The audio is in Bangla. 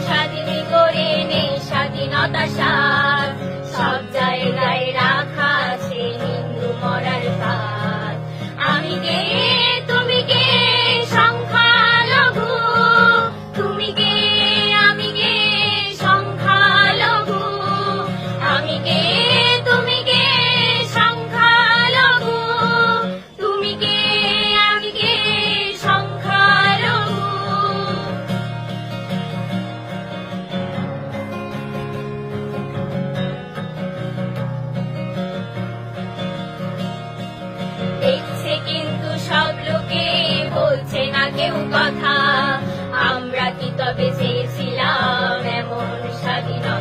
স্বাধীন করে নে স্বাধীনতা Marina.